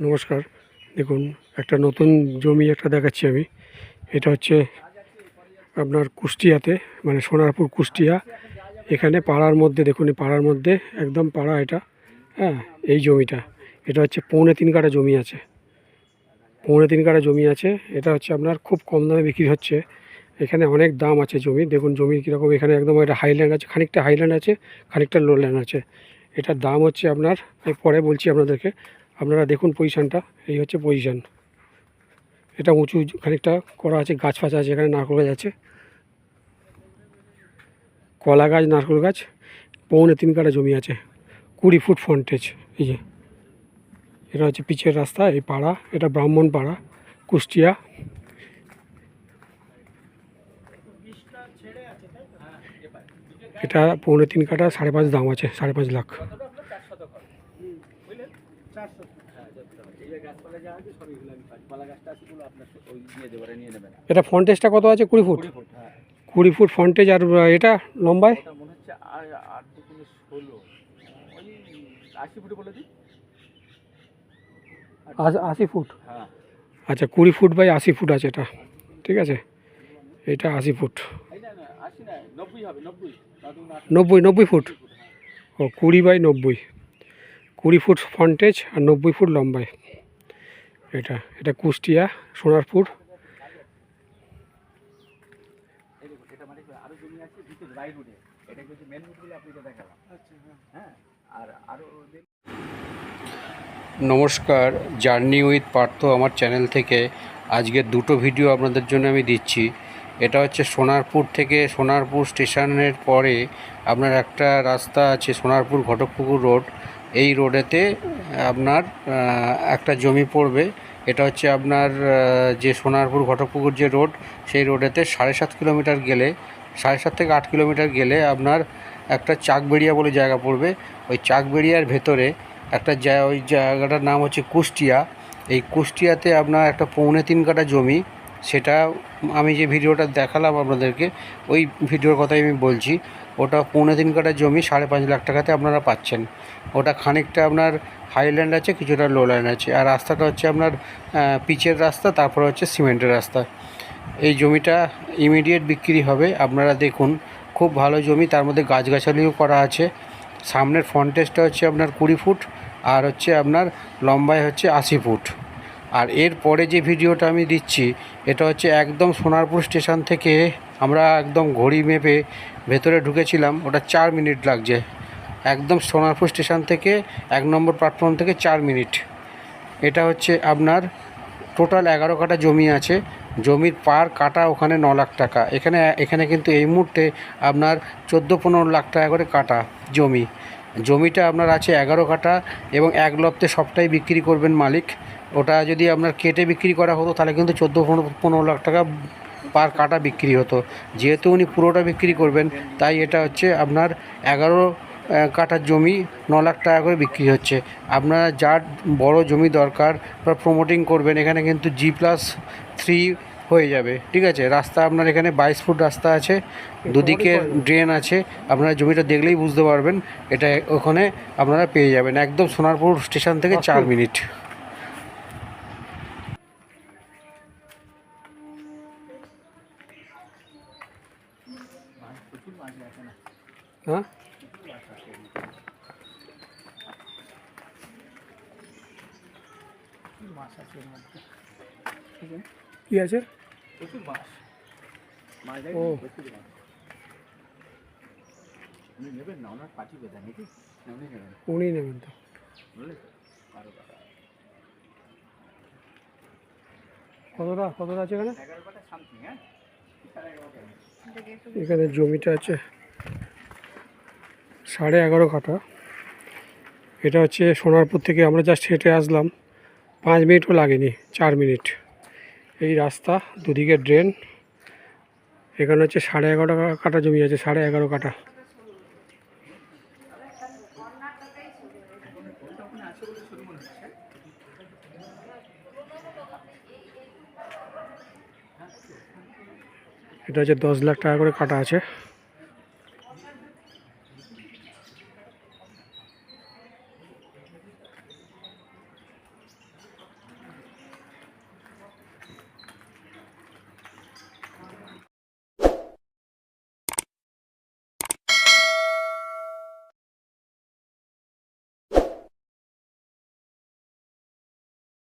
নমস্কার। দেখুন, একটা নতুন জমি একটা দেখাচ্ছি আমি। এটা হচ্ছে আপনার কুষ্টিয়াতে মানে সোনারপুর কুষ্টিয়া। এখানে পাড়ার মধ্যে, দেখুন পাড়ার মধ্যে, একদম পাড়া এটা হ্যাঁ এই জমিটা। এটা হচ্ছে পৌনে তিন কাটা জমি আছে। পৌনে তিন কাটা জমি আছে। এটা হচ্ছে আপনার খুব কম দামে বিক্রি হচ্ছে। এখানে অনেক দাম আছে জমি। দেখুন জমির কীরকম, এখানে একদম একটা হাইল্যান্ড আছে। খানিকটা হাইল্যান্ড আছে, খানিকটা লোল্যান্ড আছে। এটার দাম হচ্ছে আপনার, আমি পরে বলছি আপনাদেরকে। আপনারা দেখুন পজিশানটা এই হচ্ছে পজিশান এটা উঁচু, খানিকটা করা আছে, গাছ ফাছ আছে, এখানে নারকেল গাছ আছে। কলা গাছ, নারকেল গাছ, পৌনে তিন কাঠা জমি আছে, কুড়ি ফুট ফ্রন্টেজ এই যে। এটা হচ্ছে পিচের রাস্তা, এই পাড়া, এটা ব্রাহ্মণ পাড়া, কুষ্টিয়া। এটা পৌনে তিন কাঠা, সাড়ে পাঁচ দাম আছে, সাড়ে পাঁচ লাখ। এটা ফ্রন্টেজটা কত আছে? কুড়ি ফুট? কুড়ি ফুট ফ্রন্টেজ আর এটা লম্বায়? মনে হচ্ছে আট দুগুণে ষোলো। আশি ফুটে বলে দিই। আশি ফুট? হ্যাঁ। আচ্ছা কুড়ি ফুট বাই আশি ফুট আছে এটা। ঠিক আছে? এটা আশি ফুট। নব্বই নব্বই। ফুট? ও কুড়ি বাই নব্বই। কুড়ি ফুট ফ্রন্টেজ আর নব্বই ফুট লম্বায়। এটা এটা কুষ্টিয়া, সোনারপুর। নমস্কার জার্নি উইথ পার্থ আমার চ্যানেল থেকে আজকে দুটো ভিডিও আপনাদের জন্য আমি দিচ্ছি। এটা হচ্ছে সোনারপুর থেকে সোনারপুর স্টেশনের পরে আপনার একটা রাস্তা আছে সোনারপুর ঘটকপুকুর রোড। এই রোডেতে আপনার একটা জমি পড়বে। এটা হচ্ছে আপনার যে সোনারপুর ঘটকপুকুর যে রোড, সেই রোডেতে সাড়ে সাত কিলোমিটার গেলে, সাড়ে সাত থেকে আট কিলোমিটার গেলে আপনার একটা চাকবেড়িয়া বলে জায়গা পড়বে। ওই চাকবেড়িয়ার ভেতরে একটা জায়গা ওই জায়গাটার নাম হচ্ছে কুষ্টিয়া। এই কুষ্টিয়াতে আপনার একটা পৌনে তিন কাঠা জমি সেটা আমি যে ভিডিওটা দেখালাম আপনাদেরকে, ওই ভিডিওর কথাই আমি বলছি। ওটা পৌনে তিন কাঠা জমি, সাড়ে পাঁচ লাখ টাকাতে আপনারা পাচ্ছেন। ওটা খানিকটা আপনার হাইল্যান্ড আছে, কিছুটা লোল্যান্ড আছে। আর রাস্তাটা হচ্ছে আপনার পিচের রাস্তা, তারপরে হচ্ছে সিমেন্টের রাস্তা। এই জমিটা ইমিডিয়েট বিক্রি হবে। আপনারা দেখুন, খুব ভালো জমি। তার মধ্যে গাছগাছালিও করা আছে। সামনের ফ্রন্টেজটা হচ্ছে আপনার কুড়ি ফুট, আর হচ্ছে আপনার লম্বায় হচ্ছে আশি ফুট। আর এর পরে যে ভিডিওটা আমি দিচ্ছি, এটা হচ্ছে একদম সোনারপুর স্টেশন থেকে আমরা একদম ঘড়ি মেপে ভেতরে ঢুকেছিলাম। ওটা চার মিনিট লাগছে। একদম সোনারপুর স্টেশন থেকে এক নম্বর প্ল্যাটফর্ম থেকে চার মিনিট। এটা হচ্ছে আপনার টোটাল এগারো কাঠা জমি আছে। জমির পার কাটা ওখানে ন লাখ টাকা। এখানে এখানে কিন্তু এই মুহূর্তে আপনার চোদ্দ পনেরো লাখ টাকা করে কাটা জমি। জমিটা আপনার আছে এগারো কাঠা এবং এক লপ্তে সবটাই বিক্রি করবেন মালিক। ওটা যদি আপনার কেটে বিক্রি করা হতো, তাহলে কিন্তু চোদ্দ, পনেরো লাখ টাকা পার কাটা বিক্রি হতো। যেহেতু উনি পুরোটা বিক্রি করবেন, তাই এটা হচ্ছে আপনার এগারো কাঠার জমি ন লাখ টাকা করে বিক্রি হচ্ছে। আপনারা যার বড় জমি দরকার বা প্রমোটিং করবেন, এখানে কিন্তু জি প্লাস থ্রি হয়ে যাবে। ঠিক আছে? রাস্তা আপনার এখানে বাইশ ফুট রাস্তা আছে দুদিকে ড্রেন আছে। আপনারা জমিটা দেখলেই বুঝতে পারবেন এটা ওখানে আপনারা পেয়ে যাবেন। একদম সোনারপুর স্টেশন থেকে চার মিনিট। হ্যাঁ? কি আছে? প্রচুর মাছ। মাছ ও। উনি নেবেন না ওনার পাটি বেঁধে নাকি? উনি নেবেন। উনি নেবেন তো। বুঝলে বারো টাকা। কতটা কতটা আছে এখানে? হ্যাঁ? এখানে জমিটা আছে সাড়ে এগারো কাঠা। এটা হচ্ছে সোনারপুর থেকে আমরা জাস্ট হেঁটে আসলাম। পাঁচ মিনিটও লাগেনি চার মিনিট। এই রাস্তা, দুদিকে ড্রেন এখানে হচ্ছে সাড়ে এগারো কাটা জমি আছে, সাড়ে এগারো কাটা এটা হচ্ছে দশ লাখ টাকা করে কাটা আছে।